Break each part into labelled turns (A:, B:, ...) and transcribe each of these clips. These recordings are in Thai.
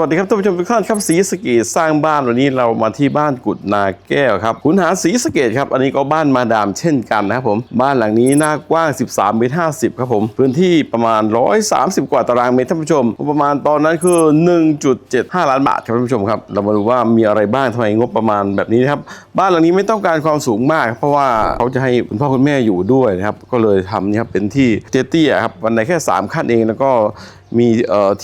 A: วัสดีครับท่านผู้ชมทุกท่านครับสีสเกตสร้างบ้านวันนี้เรามาที่บ้านกุดนาแก้วครับขุนหาสีสเกตครับอันนี้ก็บ้านมาดามเช่นกันนะครับผมบ้านหลังนี้หน้ากว้าง 13เมตร50ครับผมพื้นที่ประมาณ 130 กว่าตารางเมตรท่านผู้ชมงบประมาณตอนนั้นคือ 1.75 ล้านบาทครับท่านผู้ชมครับเรามาดูว่ามีอะไรบ้างทำไมงบประมาณแบบนี้นะครับบ้านหลังนี้ไม่ต้องการความสูงมาก เพราะว่าเขาจะให้คุณพ่อคุณแม่อยู่ด้วยนะครับก็เลยทำนี่ครับเป็นที่เตี้ยๆครับวันไหนแค่ 3 ขั้นเองแล้วก็ มี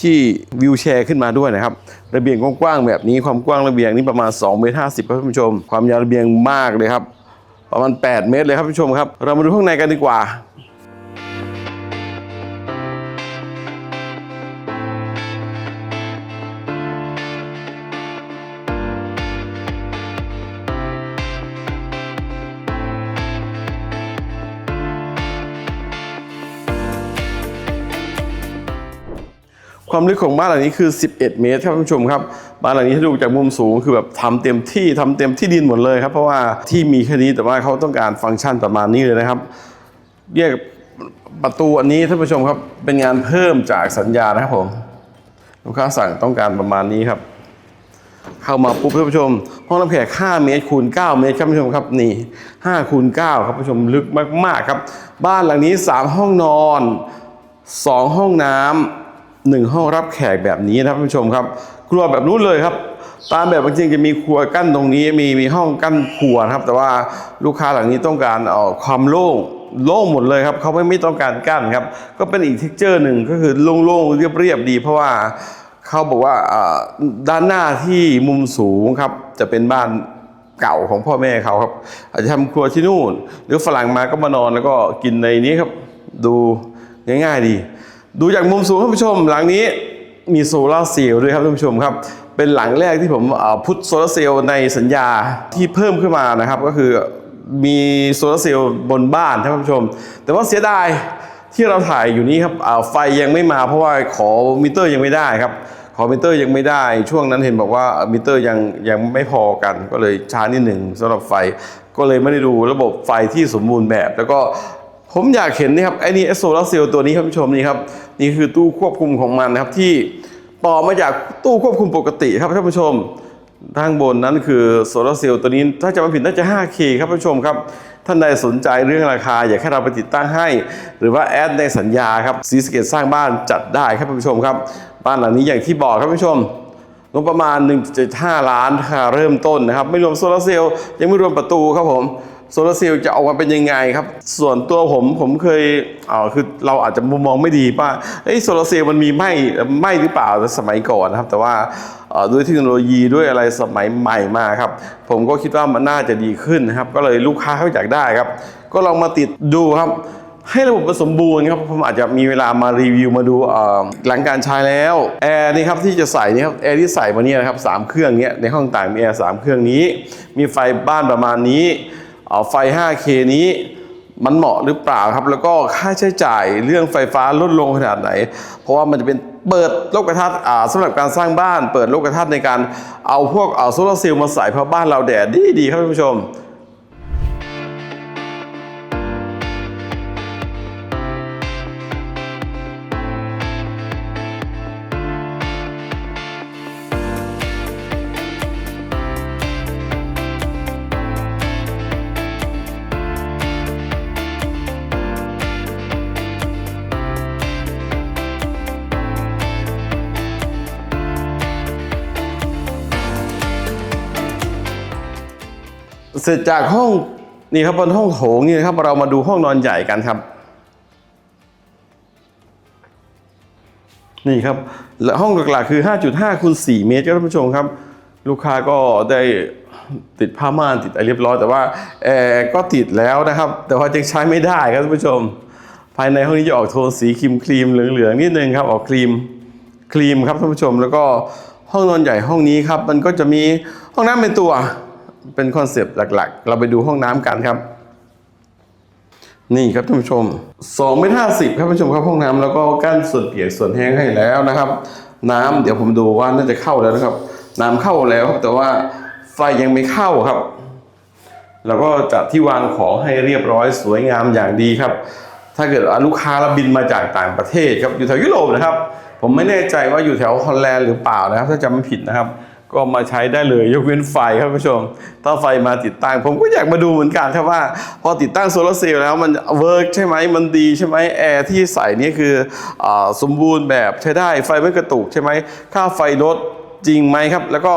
A: ที่วิวแชร์ขึ้นมาด้วยนะครับระเบียงกว้างๆแบบนี้ความกว้างระเบียงนี้ประมาณ2เมตร50ครับท่านผู้ชม ความยาวระเบียงมากเลยครับ ประมาณ 8 เมตรเลยครับท่านผู้ชมครับ เรามาดูข้างในกันดีกว่า ความลึกของบ้านหลังนี้คือ 11 เมตรครับท่านผู้ชมครับ บ้านหลังนี้ถ้าดูจากมุมสูงคือแบบทำเต็มที่ทำเต็มที่ดินหมดเลยครับ เพราะว่าที่มีแค่นี้แต่ว่าเขาต้องการฟังก์ชันประมาณนี้เลยนะครับแยกประตูอันนี้ท่านผู้ชมครับเป็นงานเพิ่มจากสัญญานะครับผมลูกค้าสั่งต้องการประมาณนี้ครับ เข้ามาปุ๊บท่านผู้ชม ห้องรับแขก 5 เมตรคูณ 9 เมตรครับท่านผู้ชมครับนี่5คูณ9ครับท่านผู้ชมลึกมากๆครับ บ้านหลังนี้ 3 ห้องนอน 2 ห้องน้ำ หนึ่งห้องรับแขกแบบนี้นะครับท่านผู้ชมครับครัวแบบนู้นเลยครับตามแบบจริงจะมีครัวกั้นตรงนี้มีมีห้องกั้นครัวครับ แต่ว่าลูกค้าหลังนี้ต้องการเอ่อความโล่งโล่งหมดเลยครับเขาไม่ไม่ต้องการกั้นครับ ก็เป็นอีกเท็กเจอร์หนึ่งก็คือโล่งๆเรียบๆดี เพราะว่าเขาบอกว่าด้านหน้าที่มุมสูงครับ จะเป็นบ้านเก่าของพ่อแม่เขาครับ อาจจะทำครัวที่นู่น หรือฝรั่งมาก็มานอนแล้วก็กินในนี้ครับ ดูง่าย ๆ ดี ดูจากมุมสูงท่านผู้ชม หลังนี้มีโซลาร์เซลล์ด้วยครับท่านผู้ชมครับ เป็นหลังแรกที่ผมพุทโซลาร์เซลล์ในสัญญาที่เพิ่มขึ้นมานะครับ ก็คือมีโซลาร์เซลล์บนบ้านท่านผู้ชม แต่ว่าเสียดายที่เราถ่ายอยู่นี้ครับไฟยังไม่มาเพราะว่าขอมิเตอร์ยังไม่ได้ครับคอมิเตอร์ยังไม่ได้ ช่วงนั้นเห็นบอกว่ามิเตอร์ยังยังไม่พอกัน ก็เลยช้านิดหนึ่งสำหรับไฟก็เลยไม่ได้ดูระบบไฟที่สมบูรณ์แบบ แล้วก็ ผมอยากเห็นนี่ครับไอ้นี่โซลาร์เซลล์ตัวนี้ครับผู้ชมนี่ครับนี่คือตู้ควบคุมของมันนะครับที่ต่อมาจากตู้ควบคุมปกติครับท่านผู้ชมข้างบนนั้นคือโซลาร์เซลล์ตัวนี้ถ้าจะไม่ผิดน่าจะ 5K ครับท่านผู้ชมครับท่านใดสนใจเรื่องราคา อยากให้เราไปติดตั้งให้ หรือว่าแอดในสัญญาครับซีสเกตสร้างบ้านจัดได้ครับท่านผู้ชมครับบ้านหลังนี้อย่างที่บอกครับท่านผู้ชมงบประมาณ 1.5 ล้านค่าเริ่มต้นนะครับ ไม่รวมโซลาร์เซลล์ยังไม่รวมประตูครับผม โซลาร์เซลล์จะออกมาเป็นยังไงครับ ส่วนตัวผมผมเคยเอ่อคือเราอาจจะมุมมองไม่ดีว่าเอ้ยโซลาร์เซลล์มันมีไหมไหมหรือเปล่าสมัยก่อนนะครับ แต่ว่าด้วยเทคโนโลยีด้วยอะไรสมัยใหม่มาครับ ผมก็คิดว่ามันน่าจะดีขึ้นนะครับ ก็เลยลูกค้าเขาอยากได้ครับ ก็ลองมาติดดูครับให้ระบบมันสมบูรณ์ครับผมอาจจะมีเวลามารีวิวมาดูหลังการใช้แล้วแอร์นี่ครับที่จะใส่นี่ครับแอร์ที่ใส่มาเนี่ยนะครับสามเครื่องเนี้ยในห้องต่างมีแอร์สามเครื่องนี้ มีไฟบ้านประมาณนี้ ไฟ 5K นี้มันเหมาะหรือเปล่าครับ แล้วก็ค่าใช้จ่ายเรื่องไฟฟ้าลดลงขนาดไหน เพราะว่ามันจะเป็นเปิดโลกทัศน์อ่าสำหรับการสร้างบ้าน เปิดโลกทัศน์ในการเอาพวกเอาโซลาร์เซลล์มาใส่เพราะบ้านเราแดดดีดีครับท่านผู้ชม เสร็จจากห้องนี่ครับบนห้องโถงนี่นะครับ เรามาดูห้องนอนใหญ่กันครับ นี่ครับและห้องหลักๆคือ 5.5คูณ4เมตรครับท่านผู้ชมครับ ลูกค้าก็ได้ติดผ้าม่านติดอะไรเรียบร้อยแต่ว่าแอร์ก็ติดแล้วนะครับ แต่ว่ายังใช้ไม่ได้ครับท่านผู้ชม ภายในห้องนี้จะออกโทนสีครีมครีมเหลืองๆนิดนึงครับออกครีมครีมครับท่านผู้ชม แล้วก็ห้องนอนใหญ่ห้องนี้ครับ มันก็จะมีห้องน้ำเป็นตัว เป็นคอนเซปต์หลักๆ เราไปดูห้องน้ำกันครับ นี่ครับท่านผู้ชม2เมตร50ครับท่านผู้ชมครับห้องน้ำแล้วก็กั้นส่วนเปียกส่วนแห้งให้แล้วนะครับ น้ำเดี๋ยวผมดูว่าน่าจะเข้าแล้วนะครับ น้ำเข้าแล้วครับแต่ว่าไฟยังไม่เข้าครับ แล้วก็จัดที่วางของให้เรียบร้อยสวยงามอย่างดีครับ ถ้าเกิดลูกค้าเราบินมาจากต่างประเทศครับอยู่แถวยุโรปนะครับผผมไม่แน่ใจว่าอยู่แถวฮอลแลนด์หรือเปล่านะครับ ถ้าจำไม่ผิดนะครับ ก็มาใช้ได้เลยยกเว้นไฟครับผู้ชม ถ้าไฟมาติดตั้ง ผมก็อยากมาดูเหมือนกันครับว่า พอติดตั้งโซลาร์เซลล์แล้วมันเวิร์กใช่ไหมมันดีใช่ไหมแอร์ที่ใส่นี่คืออสมบูรณ์แบบใช้ได้ไฟไม่กระตุกใช่ไหมค่าไฟลดจริงไหมครับ แล้วก็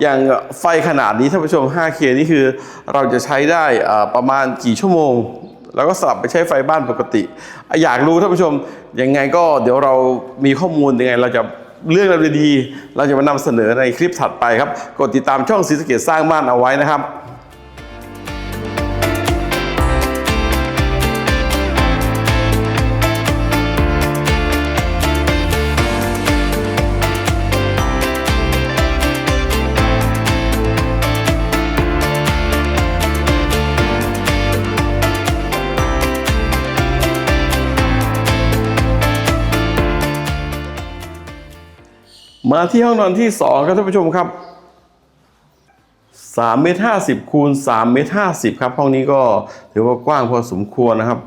A: อย่างไฟขนาดนี้ท่านผู้ชม 5K นี่คือเราจะใช้ได้ประมาณกี่ชั่วโมง แล้วก็สลับไปใช้ไฟบ้านปกติ อยากรู้ท่านผู้ชมยังไงก็เดี๋ยวเรามีข้อมูลยังไงเราจะ เรื่องราวดีๆเราจะมานำเสนอในคลิปถัดไปครับ กดติดตามช่องสีสะเกตสร้างบ้านเอาไว้นะครับ มาที่ห้องนอนที่2ครับท่านผู้ชมครับ3เมตร50คูณ3เมตร50ครับห้องนี้ก็ถือว่ากว้างพอสมควรนะครับ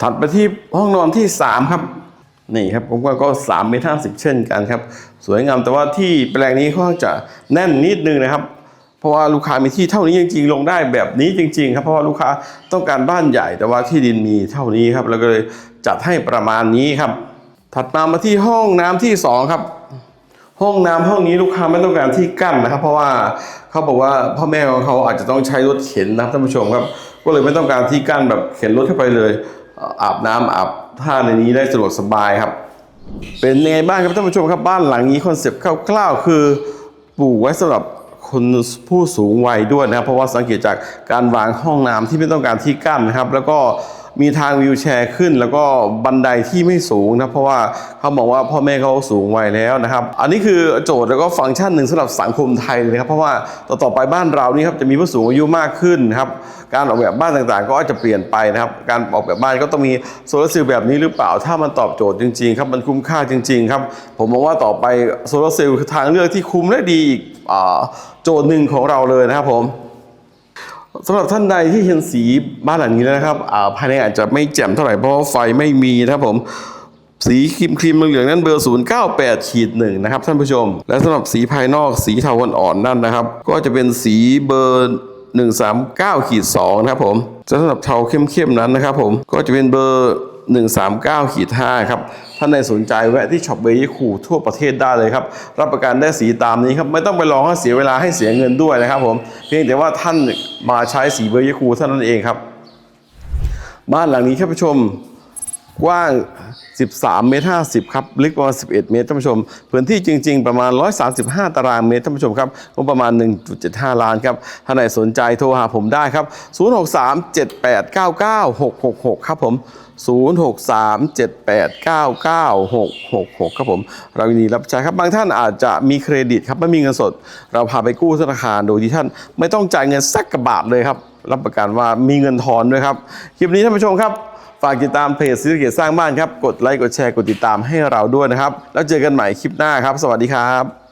A: ถัดไปที่ห้องนอนที่ 3 ครับ นี่ครับผมว่าก็3เมตร50เช่นกันครับ สวยงามแต่ว่าที่แปลงนี้ค่อนข้าจะแน่นนิดนึงนะครับ ราะว่าลูกค้ามีที่เท่านี้จริง ๆ ลงได้แบบนี้จริง ๆ ครับเพราะว่าลูกค้าต้องการบ้านใหญ่แต่ว่าที่ดินมีเท่านี้ครับแล้วก็เลยจัดให้ประมาณนี้ครับ ถัดมามาที่ห้องน้ำที่สองครับ ห้องน้ำห้องนี้ลูกค้าไม่ต้องการที่กั้นนะครับ เพราะว่าเขาบอกว่าพ่อแม่ของเขาอาจจะต้องใช้รถเข็นนะท่านผู้ชมครับ ก็เลยไม่ต้องการที่กั้นแบบเข็นรถเข้าไปเลย อาบน้ำอาบท่าในนี้ได้สะดวกสบายครับ เป็นยังไงบ้างครับท่านผู้ชมครับบ้านหลังนี้คอนเซปต์คร่าวๆคือปลูกไว้สำหรับ คนผู้สูงวัยด้วยนะครับเพราะว่าสังเกตจากการวางห้องน้ำที่ไม่ต้องการที่กั้นนะครับ แล้วก็ มีทางวิวแชร์ขึ้น แล้วก็บันไดที่ไม่สูงนะเพราะว่าเขาบอกว่าพ่อแม่เขาสูงวัยแล้วนะครับ อันนี้คือโจทย์แล้วก็ฟังก์ชันหนึ่งสำหรับสังคมไทยเลยครับเพราะว่าต่อต่อไปบ้านเรานี่ครับจะมีผู้สูงอายุมากขึ้นครับการออกแบบบ้านต่างๆ ก็อาจจะเปลี่ยนไปนะครับ การออกแบบบ้านก็ต้องมีโซลาร์เซลล์แบบนี้หรือเปล่า ถ้ามันตอบโจทย์จริงๆครับมันคุ้มค่าจริงๆครับผมมองว่าต่อไปโซลาร์เซลล์คือทางเลือกที่คุ้มและดีอีกโจทย์หนึ่งของเราเลยนะครับผม สำหรับท่านใดที่เห็นสีบ้านหลังนี้นะครับอ่าภายในอาจจะไม่แจ่มเท่าไหร่เพราะไฟไม่มีนะครับผมสีครีมครีมเหลืองนั้นเบอร์ 098ขีดหนึ่งนะครับท่านผู้ชม และสำหรับสีภายนอกสีเทาอ่อนๆนั่นนะครับ ก็จะเป็นสีเบอร์ 139ขีด2นะครับผมสำหรับเทาเข้มๆนั้นนะครับผมก็จะเป็นเบอร์ 139ขีด5ครับท่านใดสนใจแวะที่ช็อปเบย์คูทั่วประเทศได้เลยครับ รับประกันได้สีตามนี้ครับ ไม่ต้องไปรองให้เสียเวลาให้เสียเงินด้วยนะครับผม เพียงแต่ว่าท่านมาใช้สีเบย์คูเท่านั้นเองครับ บ้านหลังนี้ครับผู้ชม กว้าง 13 เมตร 50 ครับ ลึกประมาณ 11 เมตร ท่านผู้ชม พื้นที่จริง ๆ ประมาณ 135 ตารางเมตร ท่านผู้ชมครับงบประมาณ 1.75 ล้านครับถ้านไหนสนใจโทรหาผมได้ครับ 063-7899-666 ครับผม 063-7899-666 ครับผม เรายินดีรับใช้ครับ บางท่านอาจจะมีเครดิตครับ ไม่มีเงินสด เราพาไปกู้ธนาคาร โดยที่ท่านไม่ต้องจ่ายเงินสักกระบาทเลยครับ รับประกันว่ามีเงินทอนด้วยครับ คลิปนี้ท่านผู้ชมครับ ฝากติดตามเพจศิริเกตสร้างบ้านครับ กดไลค์ กดแชร์ กดติดตามให้เราด้วยนะครับ แล้วเจอกันใหม่คลิปหน้าครับ สวัสดีครับ